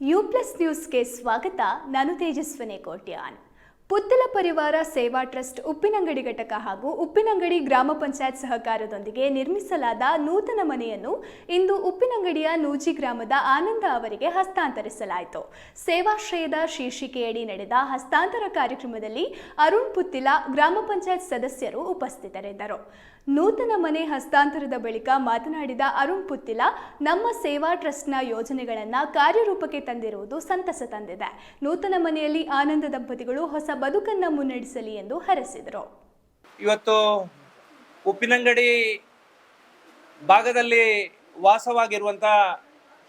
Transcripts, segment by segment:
You plus ನ್ಯೂಸ್ಗೆ ಸ್ವಾಗತ. ನಾನು ತೇಜಸ್ವಿನಿ ಕೋಟ್ಯಾನ್. ಪುತ್ತಲ ಪರಿವಾರ ಸೇವಾ ಟ್ರಸ್ಟ್ ಉಪ್ಪಿನಂಗಡಿ ಘಟಕ ಹಾಗೂ ಉಪ್ಪಿನಂಗಡಿ ಗ್ರಾಮ ಪಂಚಾಯತ್ ಸಹಕಾರದೊಂದಿಗೆ ನಿರ್ಮಿಸಲಾದ ನೂತನ ಮನೆಯನ್ನು ಇಂದು ಉಪ್ಪಿನಂಗಡಿಯ ನೂಜಿ ಗ್ರಾಮದ ಆನಂದ ಅವರಿಗೆ ಹಸ್ತಾಂತರಿಸಲಾಯಿತು. ಸೇವಾಶ್ರಯದ ಶೀರ್ಷಿಕೆಯಡಿ ನಡೆದ ಹಸ್ತಾಂತರ ಕಾರ್ಯಕ್ರಮದಲ್ಲಿ ಅರುಣ್ ಪುತ್ತಿಲ ಗ್ರಾಮ ಪಂಚಾಯತ್ ಸದಸ್ಯರು ಉಪಸ್ಥಿತರಿದ್ದರು. ನೂತನ ಮನೆ ಹಸ್ತಾಂತರದ ಬಳಿಕ ಮಾತನಾಡಿದ ಅರುಣ್ ಪುತ್ತಿಲ, ನಮ್ಮ ಸೇವಾ ಟ್ರಸ್ಟ್ನ ಯೋಜನೆಗಳನ್ನು ಕಾರ್ಯರೂಪಕ್ಕೆ ತಂದಿರುವುದು ಸಂತಸ ತಂದಿದೆ. ನೂತನ ಮನೆಯಲ್ಲಿ ಆನಂದ ದಂಪತಿಗಳು ಹೊಸ ಬದುಕನ್ನ ಮುನ್ನಡೆಸಲಿ ಎಂದು ಹರಸಿದರು. ಇವತ್ತು ಉಪ್ಪಿನಂಗಡಿ ಭಾಗದಲ್ಲಿ ವಾಸವಾಗಿರುವಂತ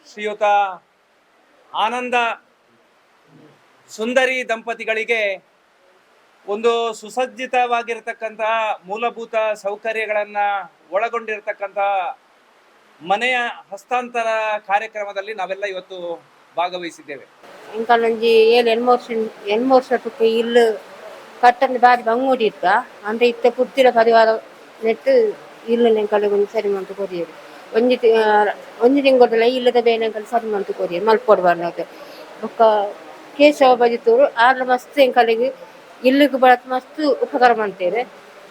ಶ್ರೀಯುತ ಆನಂದ ಸುಂದರಿ ದಂಪತಿಗಳಿಗೆ ಒಂದು ಸುಸಜ್ಜಿತವಾಗಿರ್ತಕ್ಕಂತಹ ಮೂಲಭೂತ ಸೌಕರ್ಯಗಳನ್ನು ಒಳಗೊಂಡಿರತಕ್ಕಂತಹ ಮನೆಯ ಹಸ್ತಾಂತರ ಕಾರ್ಯಕ್ರಮದಲ್ಲಿ ನಾವೆಲ್ಲ ಇವತ್ತು ಭಾಗವಹಿಸಿದ್ದೇವೆ. ಏಳು ಎನ್ಮೋರ್ಷನ್ ಎನ್ಮೂರು ವರ್ಷಕ್ಕೆ ಇಲ್ಲು ಕಟ್ಟಂದು ಬಾರಿ ಇತ್ತ ಅಂದ್ರೆ ಇತ್ತ ಪುತ್ತಿರ ಪರಿವಾರ ನೆಟ್ಟು ಇಲ್ಲು ನೆಂಕಲು ಒಂದು ಸರಿ ಮಂತು ಕೊರಿಯರು ಒಂಜಿ ಒಂಜಿ ತಿಂಗಳ ಇಲ್ಲದ ಎಂಕಲು ಸರಿ ಮಂತು ಕೊರಿಯರು ಮಲ್ಪೊಡು ಬರ್ನಾಗ ಬೊಕ್ಕ ಕೇಶವ ಬಜಿತೂರು ಆರ್ಲ ಮಸ್ತ್ ಎಂಕಲಿಗೆ ಇಲ್ಲಿಗೆ ಬಳತ್ ಮಸ್ತ್ ಉಪಕಾರ ಮಾಡ್ತೇವೆ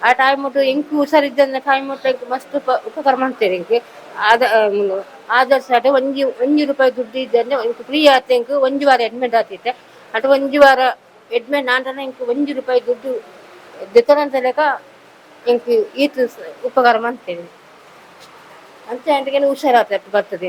ಆ ಟೈಮ್ ಮುಟ್ಟು ಎಂಕು ಹುಷಾರಿದ್ದ ಟೈಮ್ ಮುಟ್ಟು ಮಸ್ತ್ ಉಪ ಉಪಕಾರ ಮಾಡ್ತೇವೆ ಆದ ಆಧಾರ್ ಸಾಡೆ ಒಂಜಿ ಒಂಜಿ ರೂಪಾಯಿ ದುಡ್ಡು ಇದ್ದಂದ್ರೆ ಫ್ರೀ ಆತ ಎಂಕ್ ಒಂಜಿ ವಾರ ಅಡ್ಮಿಟ್ ಆತಿತ್ತೆ ಅಟ್ ಒಂಜಿ ವಾರ ಅಡ್ಮಿಟ್ ನಾಂಟನ ಇಂಕ್ ಒಂಜಿ ರೂಪಾಯಿ ದುಡ್ಡು ದಿಕ್ಕನಂತ ಲೆಕ್ಕ ಎಂಕ್ ಈತ ಉಪಕಾರ ಮಾಡ್ತೇನೆ. ಅಂತ ಎಂಟಕ್ಕೆ ಹುಷಾರಾತ ಬರ್ತದೆ